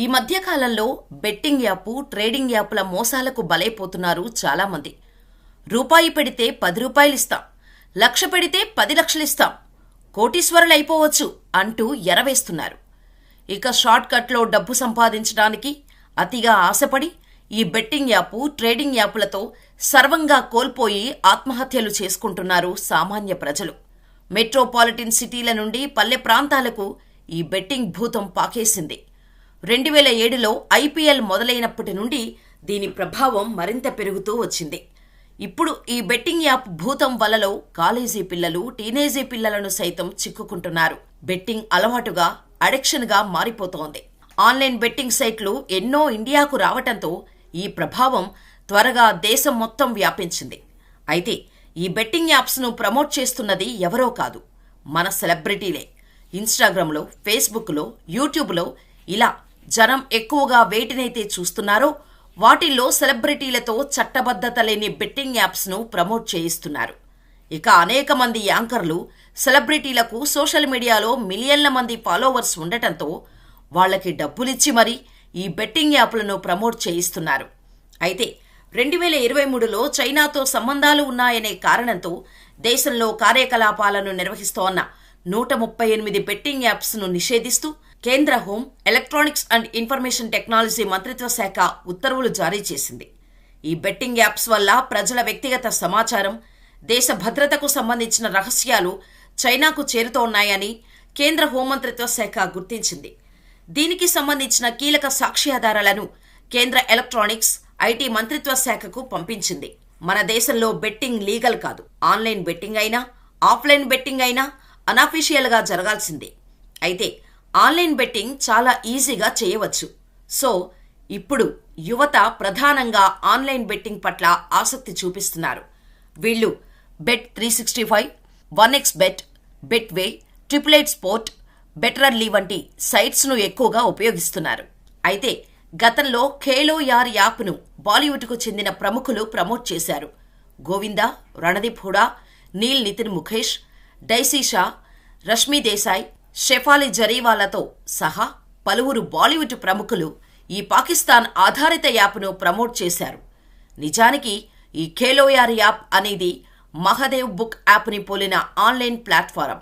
ఈ మధ్య కాలంలో బెట్టింగ్ యాప్ ట్రేడింగ్ యాప్ల మోసాలకు బలైపోతున్నారు చాలామంది. రూపాయి పెడితే పది రూపాయలు ఇస్తాం లక్ష పెడితే పది లక్షలు ఇస్తాం కోటీశ్వరులు అయిపోవచ్చు అంటూ ఎరవేస్తున్నారు. ఇక షార్ట్ కట్లో డబ్బు సంపాదించడానికి అతిగా ఆశపడి ఈ బెట్టింగ్ యాప్ ట్రేడింగ్ యాప్లతో సర్వంగా కోల్పోయి ఆత్మహత్యలు చేసుకుంటున్నారు సామాన్య ప్రజలు. మెట్రోపాలిటన్ సిటీల నుండి పల్లె ప్రాంతాలకు ఈ బెట్టింగ్ భూతం పాకేసింది. రెండు వేల ఏడులో ఐపీఎల్ మొదలైనప్పటి నుండి దీని ప్రభావం మరింత పెరుగుతూ వచ్చింది. ఇప్పుడు ఈ బెట్టింగ్ యాప్ భూతం వలలో కాలేజీ పిల్లలు టీనేజీ పిల్లలను సైతం చిక్కుకుంటున్నారు. బెట్టింగ్ అలవాటుగా అడిక్షన్గా మారిపోతోంది. ఆన్లైన్ బెట్టింగ్ సైట్లు ఎన్నో ఇండియాకు రావటంతో ఈ ప్రభావం త్వరగా దేశం మొత్తం వ్యాపించింది. అయితే ఈ బెట్టింగ్ యాప్స్ను ప్రమోట్ చేస్తున్నది ఎవరో కాదు మన సెలబ్రిటీలే. ఇన్స్టాగ్రామ్లో ఫేస్బుక్లో యూట్యూబ్లో ఇలా జనం ఎక్కువగా వేటినైతే చూస్తున్నారో వాటిల్లో సెలబ్రిటీలతో చట్టబద్ధత లేని బెట్టింగ్ యాప్స్ను ప్రమోట్ చేయిస్తున్నారు. ఇక అనేక మంది యాంకర్లు సెలబ్రిటీలకు సోషల్ మీడియాలో మిలియన్ల మంది ఫాలోవర్స్ ఉండటంతో వాళ్ళకి డబ్బులిచ్చి మరీ ఈ బెట్టింగ్ యాప్లను ప్రమోట్ చేయిస్తున్నారు. అయితే రెండు వేల ఇరవై మూడులో చైనాతో సంబంధాలు ఉన్నాయనే కారణంతో దేశంలో కార్యకలాపాలను నిర్వహిస్తోన్న నూట ముప్పై ఎనిమిది బెట్టింగ్ యాప్స్ను నిషేధిస్తూ కేంద్ర home electronics and information technology మంత్రిత్వ శాఖ ఉత్తర్వులు జారీ చేసింది. ఈ బెట్టింగ్ యాప్స్ వల్ల ప్రజల వ్యక్తిగత సమాచారం దేశ భద్రతకు సంబంధించిన రహస్యాలు చైనాకు చేరుతోన్నాయని కేంద్ర హోంమంత్రిత్వ శాఖ గుర్తించింది. దీనికి సంబంధించిన కీలక సాక్ష్యాధారాలను కేంద్ర ఎలక్ట్రానిక్స్ ఐటీ మంత్రిత్వ శాఖకు పంపించింది. మన దేశంలో బెట్టింగ్ లీగల్ కాదు. ఆన్లైన్ బెట్టింగ్ అయినా ఆఫ్లైన్ బెట్టింగ్ అయినా అనఫీషియల్గా జరగాల్సిందే. అయితే ఆన్లైన్ బెట్టింగ్ చాలా ఈజీగా చేయవచ్చు. సో ఇప్పుడు యువత ప్రధానంగా ఆన్లైన్ బెట్టింగ్ పట్ల ఆసక్తి చూపిస్తున్నారు. వీళ్ళు bet three sixty five one X bet Betway triple eight sport బెటరర్లీ వంటి సైట్స్ను ఎక్కువగా ఉపయోగిస్తున్నారు. అయితే గతంలో ఖేలో యార్ యాప్ను బాలీవుడ్కు చెందిన ప్రముఖులు ప్రమోట్ చేశారు. గోవిందా రణదీప్ హుడా నీల్ నితిన్ ముఖేష్ డైసీ షా రష్మీ దేశాయ్ షెఫాలి జరీవాలతో సహా పలువురు బాలీవుడ్ ప్రముఖులు ఈ పాకిస్తాన్ ఆధారిత యాప్ను ప్రమోట్ చేశారు. నిజానికి ఈ ఖేలోయార్ యాప్ అనేది మహదేవ్ బుక్ యాప్ని పోలిన ఆన్లైన్ ప్లాట్ఫారం.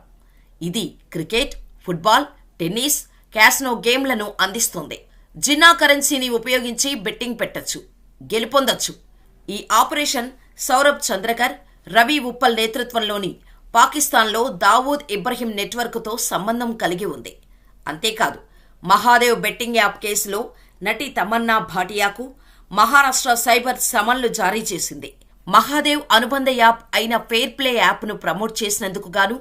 ఇది క్రికెట్ ఫుట్బాల్ టెన్నిస్ క్యాస్నో గేమ్లను అందిస్తుంది. జిన్నా కరెన్సీని ఉపయోగించి బెట్టింగ్ పెట్టచ్చు గెలుపొందొచ్చు. ఈ ఆపరేషన్ సౌరభ్ చంద్రకర్ రవి ఉప్పల్ నేతృత్వంలోని పాకిస్తాన్లో దావూద్ ఇబ్రహీం నెట్వర్క్తో సంబంధం కలిగి ఉంది. అంతేకాదు మహాదేవ్ బెట్టింగ్ యాప్ కేసులో నటి తమన్నా భాటియాకు మహారాష్ట్ర సైబర్ సమన్లు జారీ చేసింది. మహాదేవ్ అనుబంధ యాప్ అయిన ఫెయిర్ ప్లే యాప్ను ప్రమోట్ చేసినందుకు గాను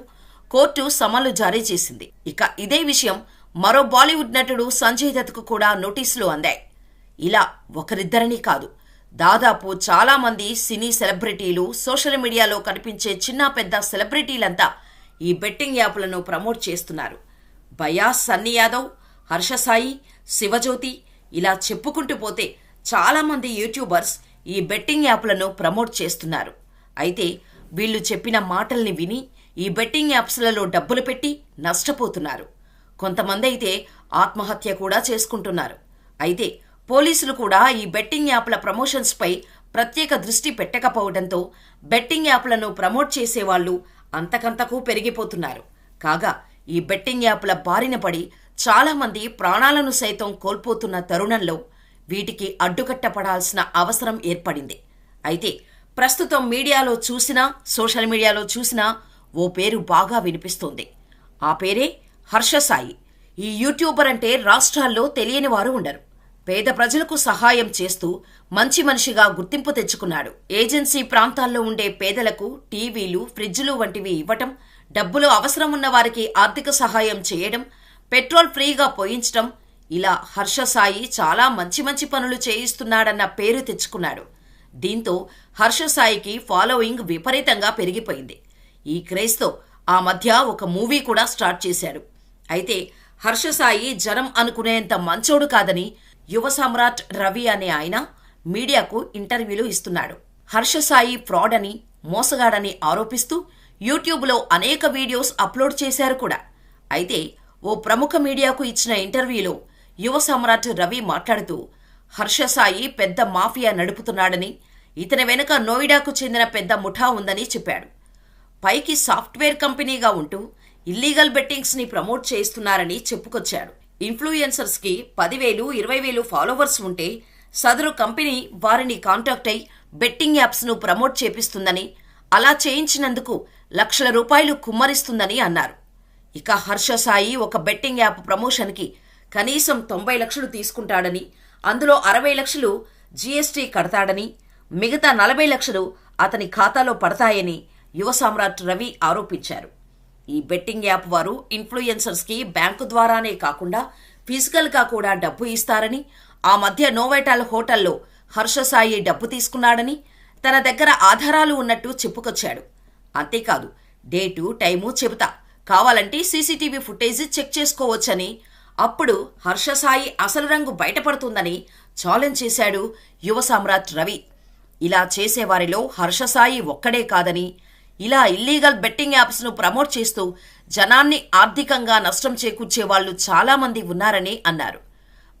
కోర్టు సమన్లు జారీ చేసింది. ఇక ఇదే విషయం మరో బాలీవుడ్ నటుడు సంజయ్ దత్కు కూడా నోటీసులు అందాయి. ఇలా ఒకరిద్దరిని కాదు దాదాపు చాలా మంది సినీ సెలబ్రిటీలు సోషల్ మీడియాలో కనిపించే చిన్న పెద్ద సెలబ్రిటీలంతా ఈ బెట్టింగ్ యాప్లను ప్రమోట్ చేస్తున్నారు. బయా సన్నీ యాదవ్ హర్షసాయి శివజ్యోతి ఇలా చెప్పుకుంటూ పోతే చాలామంది యూట్యూబర్స్ ఈ బెట్టింగ్ యాప్లను ప్రమోట్ చేస్తున్నారు. అయితే వీళ్ళు చెప్పిన మాటల్ని విని ఈ బెట్టింగ్ యాప్స్లలో డబ్బులు పెట్టి నష్టపోతున్నారు. కొంతమంది అయితే ఆత్మహత్య కూడా చేసుకుంటున్నారు. అయితే పోలీసులు కూడా ఈ బెట్టింగ్ యాప్ల ప్రమోషన్స్పై ప్రత్యేక దృష్టి పెట్టకపోవడంతో బెట్టింగ్ యాప్లను ప్రమోట్ చేసేవాళ్ళు అంతకంతకు పెరిగిపోతున్నారు. కాగా ఈ బెట్టింగ్ యాప్ల బారిన పడి చాలామంది ప్రాణాలను సైతం కోల్పోతున్న తరుణంలో వీటికి అడ్డుకట్టపడాల్సిన అవసరం ఏర్పడింది. అయితే ప్రస్తుతం మీడియాలో చూసినా సోషల్ మీడియాలో చూసినా ఓ పేరు బాగా వినిపిస్తోంది. ఆ పేరే హర్షసాయి ఈ యూట్యూబర్ అంటే రాష్ట్రాల్లో తెలియని వారు ఉండరు. పేద ప్రజలకు సహాయం చేస్తూ మంచి మనిషిగా గుర్తింపు తెచ్చుకున్నాడు. ఏజెన్సీ ప్రాంతాల్లో ఉండే పేదలకు టీవీలు ఫ్రిడ్జ్లు వంటివి ఇవ్వటం డబ్బులు అవసరం ఉన్న వారికి ఆర్థిక సహాయం చేయడం పెట్రోల్ ఫ్రీగా పోయించడం ఇలా హర్షసాయి చాలా మంచి మంచి పనులు చేయిస్తున్నాడన్న పేరు తెచ్చుకున్నాడు. దీంతో హర్షసాయికి ఫాలోయింగ్ విపరీతంగా పెరిగిపోయింది. ఈ క్రేజ్తో ఆ మధ్య ఒక మూవీ కూడా స్టార్ట్ చేశాడు. అయితే హర్షసాయి జనం అనుకునేంత మంచోడు కాదని యువ సమ్రాట్ రవి అనే ఆయన మీడియాకు ఇంటర్వ్యూలు ఇస్తున్నాడు. హర్షసాయి ఫ్రాడ్ అని మోసగాడని ఆరోపిస్తూ యూట్యూబ్లో అనేక వీడియోస్ అప్లోడ్ చేశారు కూడా. అయితే ఓ ప్రముఖ మీడియాకు ఇచ్చిన ఇంటర్వ్యూలో యువ సమ్రాట్ రవి మాట్లాడుతూ హర్షసాయి పెద్ద మాఫియా నడుపుతున్నాడని ఇతని వెనుక నోయిడాకు చెందిన పెద్ద ముఠా ఉందని చెప్పాడు. పైకి సాఫ్ట్వేర్ కంపెనీగా ఉంటూ ఇల్లీగల్ బెట్టింగ్స్ని ప్రమోట్ చేస్తున్నారని చెప్పుకొచ్చాడు. ఇన్ఫ్లుయెన్సర్స్కి పదివేలు ఇరవై వేలు ఫాలోవర్స్ ఉంటే సదరు కంపెనీ వారిని కాంటాక్ట్ అయి బెట్టింగ్ యాప్స్ను ప్రమోట్ చేపిస్తుందని అలా చేయించినందుకు లక్షల రూపాయలు కుమ్మరిస్తుందని అన్నారు. ఇక హర్ష సాయి ఒక బెట్టింగ్ యాప్ ప్రమోషన్కి కనీసం తొంభై లక్షలు తీసుకుంటాడని అందులో అరవై లక్షలు జీఎస్టీ కడతాడని మిగతా నలభై లక్షలు అతని ఖాతాలో పడతాయని యువ సామ్రాట్ రవి ఆరోపించారు. ఈ బెట్టింగ్ యాప్ వారు ఇన్ఫ్లుయెన్సర్స్కి బ్యాంకు ద్వారానే కాకుండా ఫిజికల్గా కూడా డబ్బు ఇస్తారని ఆ మధ్య నోవేటాల్ హోటల్లో హర్ష సాయి డబ్బు తీసుకున్నాడని తన దగ్గర ఆధారాలు ఉన్నట్టు చెప్పుకొచ్చాడు. అంతేకాదు డేటు టైము చెబుతా. కావాలంటే సీసీటీవీ ఫుటేజ్ చెక్ చేసుకోవచ్చని అప్పుడు హర్షసాయి అసలు రంగు బయటపడుతుందని ఛాలెంజ్ చేశాడు యువ సామ్రాట్ రవి. ఇలా చేసేవారిలో హర్షసాయి ఒక్కడే కాదని ఇలా ఇల్లీగల్ బెట్టింగ్ యాప్స్ను ప్రమోట్ చేస్తూ జనాన్ని ఆర్థికంగా నష్టం చేకూర్చే వాళ్ళు చాలామంది ఉన్నారని అన్నారు.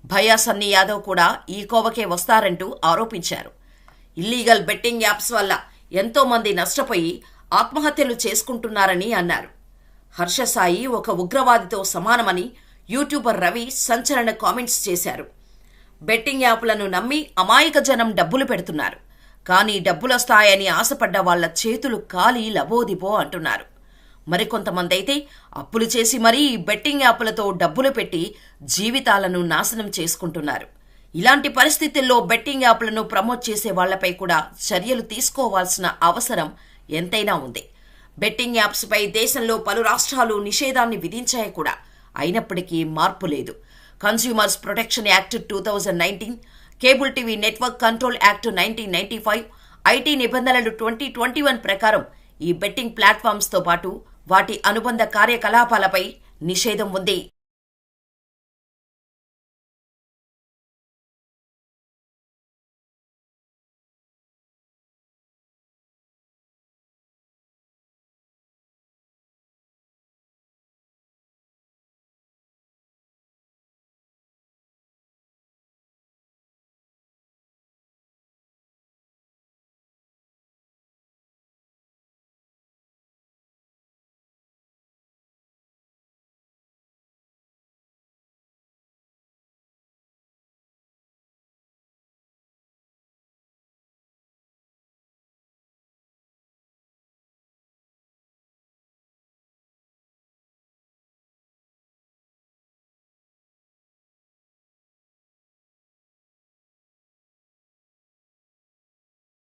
భయా సన్నీ యాదవ్ కూడా ఈ కోవకే వస్తారంటూ ఆరోపించారు. ఇల్లీగల్ బెట్టింగ్ యాప్స్ వల్ల ఎంతో మంది నష్టపోయి ఆత్మహత్యలు చేసుకుంటున్నారని అన్నారు. హర్షసాయి ఒక ఉగ్రవాదితో సమానమని యూట్యూబర్ రవి సంచలన కామెంట్స్ చేశారు. బెట్టింగ్ యాప్లను నమ్మి అమాయక జనం డబ్బులు పెడుతున్నారు. కానీ డబ్బులొస్తాయని ఆశపడ్డ వాళ్ళ చేతులు కాలి లబోదిబో అంటున్నారు. మరికొంతమంది అయితే అప్పులు చేసి మరీ బెట్టింగ్ యాప్లతో డబ్బులు పెట్టి జీవితాలను నాశనం చేసుకుంటున్నారు. ఇలాంటి పరిస్థితుల్లో బెట్టింగ్ యాప్లను ప్రమోట్ చేసే వాళ్ళపై కూడా చర్యలు తీసుకోవాల్సిన అవసరం ఎంతైనా ఉంది. బెట్టింగ్ యాప్స్పై దేశంలో పలు రాష్ట్రాలు నిషేధాన్ని విధించాయి కూడా. అయినప్పటికీ మార్పు లేదు. Consumers protection act two thousand nineteen cable TV network control act nineteen ninety five IT నిబంధనలు ట్వంటీ ట్వంటీ వన్ ప్రకారం ఈ బెట్టింగ్ ప్లాట్ఫామ్స్తో పాటు వాటి అనుబంధ కార్యకలాపాలపై నిషేధం ఉంది.